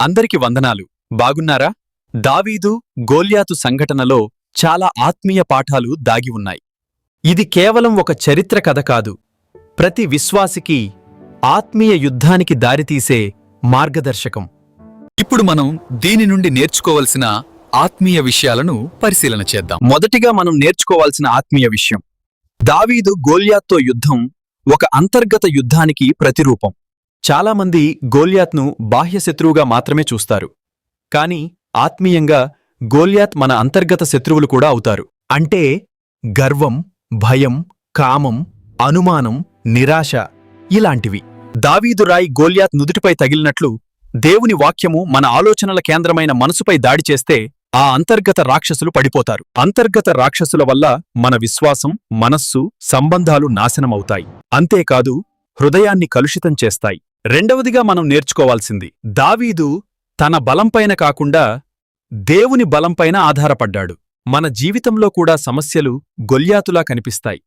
అందరికి వందనాలు. బాగున్నారా? దావీదు గోల్యాతు సంఘటనలో చాలా ఆత్మీయ పాఠాలు దాగి ఉన్నాయి. ఇది కేవలం ఒక చరిత్ర కథ కాదు. ప్రతి విశ్వాసికి ఆత్మీయ యుద్ధానికి దారితీసే మార్గదర్శకం. ఇప్పుడు మనం దీని నుండి నేర్చుకోవలసిన ఆత్మీయ విషయాలను పరిశీలన చేద్దాం. మొదటిగా మనం నేర్చుకోవాల్సిన ఆత్మీయ విషయం. దావీదు గోల్యాత్తో యుద్ధం ఒక అంతర్గత యుద్ధానికి ప్రతిరూపం. చాలామంది గోల్యాత్ను బాహ్య శత్రువుగా మాత్రమే చూస్తారు. కాని ఆత్మీయంగా గోల్యాత్ మన అంతర్గత శత్రువులు కూడా అవుతారు. అంటే గర్వం భయం కామం అనుమానం నిరాశ ఇలాంటివి. దావీదు రాయి గోల్యాత్ నుదుటిపై తగిలినట్లు దేవుని వాక్యము మన ఆలోచనల కేంద్రమైన మనసుపై దాడి చేస్తే ఆ అంతర్గత రాక్షసులు పడిపోతారు. అంతర్గత రాక్షసుల వల్ల మన విశ్వాసం మనస్సు సంబంధాలు నాశనమవుతాయి. అంతేకాదు హృదయాన్ని కలుషితం చేస్తాయి. రెండవదిగా మనం నేర్చుకోవాల్సింది దావీదు తన బలంపైన కాకుండా దేవుని బలంపైన ఆధారపడ్డాడు. మన జీవితంలో కూడా సమస్యలు గొల్యాతులా కనిపిస్తాయి.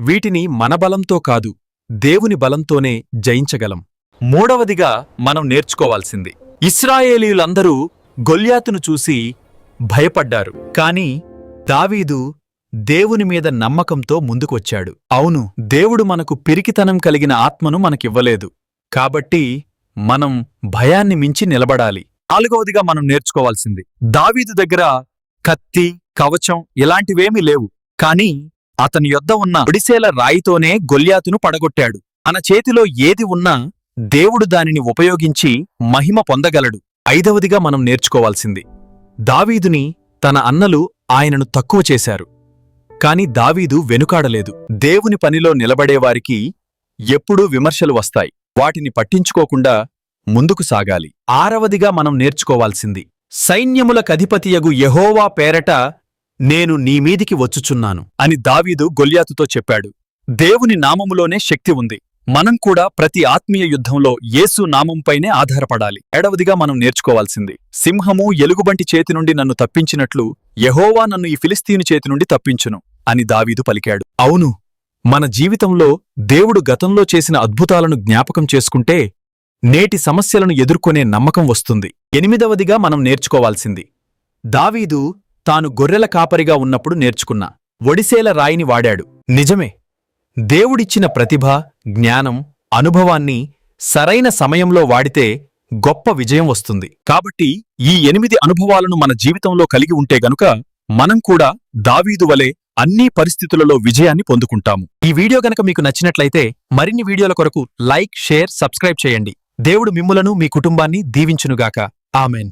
వీటిని మన బలంతో కాదు దేవుని బలంతోనే జయించగలం. మూడవదిగా మనం నేర్చుకోవాల్సింది ఇస్రాయేలీయులందరూ గొల్యాతును చూసి భయపడ్డారు. కాని దావీదు దేవుని మీద నమ్మకంతో ముందుకొచ్చాడు. అవును దేవుడు మనకు పిరికితనం కలిగిన ఆత్మను మనకివ్వలేదు. కాబట్టి మనం భయాన్ని మించి నిలబడాలి. నాలుగవదిగా మనం నేర్చుకోవాల్సింది దావీదు దగ్గర కత్తి కవచం ఇలాంటివేమీ లేవు. కాని అతని యొద్ద ఉన్న ఒడిసేల రాయితోనే గొల్యాతును పడగొట్టాడు. మన చేతిలో ఏది ఉన్నా దేవుడు దానిని ఉపయోగించి మహిమ పొందగలడు. ఐదవదిగా మనం నేర్చుకోవాల్సింది దావీదుని తన అన్నలు ఆయనను తక్కువ చేశారు. కాని దావీదు వెనుకాడలేదు. దేవుని పనిలో నిలబడేవారికి ఎప్పుడూ విమర్శలు వస్తాయి. వాటిని పట్టించుకోకుండా ముందుకు సాగాలి. ఆరవదిగా మనం నేర్చుకోవాల్సింది సైన్యములకధిపతియగు యహోవా పేరట నేను నీమీదికి వచ్చుచున్నాను అని దావీదు గొల్యాతుతో చెప్పాడు. దేవుని నామములోనే శక్తి ఉంది. మనం కూడా ప్రతి ఆత్మీయ యుద్ధంలో యేసు నామంపైనే ఆధారపడాలి. ఏడవదిగా మనం నేర్చుకోవాల్సింది సింహము ఎలుగుబంటి చేతి నుండి నన్ను తప్పించినట్లు యెహోవా నన్ను ఈ ఫిలిస్తీను చేతి నుండి తప్పించును అని దావీదు పలికాడు. అవును మన జీవితంలో దేవుడు గతంలో చేసిన అద్భుతాలను జ్ఞాపకం చేసుకుంటే నేటి సమస్యలను ఎదుర్కొనే నమ్మకం వస్తుంది. ఎనిమిదవదిగా మనం నేర్చుకోవాల్సింది. దావీదు తాను గొర్రెల కాపరిగా ఉన్నప్పుడు నేర్చుకున్న ఒడిసేల రాయిని వాడాడు. నిజమే. దేవుడిచ్చిన ప్రతిభ జ్ఞానం అనుభవాన్ని సరైన సమయంలో వాడితే గొప్ప విజయం వస్తుంది. కాబట్టి ఈ ఎనిమిది అనుభవాలను మన జీవితంలో కలిగి ఉంటే గనుక మనం కూడా దావీదు వలె అన్ని పరిస్థితులలో విజయాన్ని పొందుకుంటాము. ఈ వీడియో గనక మీకు నచ్చినట్లయితే మరిన్ని వీడియోల కొరకు లైక్ షేర్ సబ్స్క్రైబ్ చేయండి. దేవుడు మిమ్ములను మీ కుటుంబాన్ని దీవించునుగాక. ఆమెన్.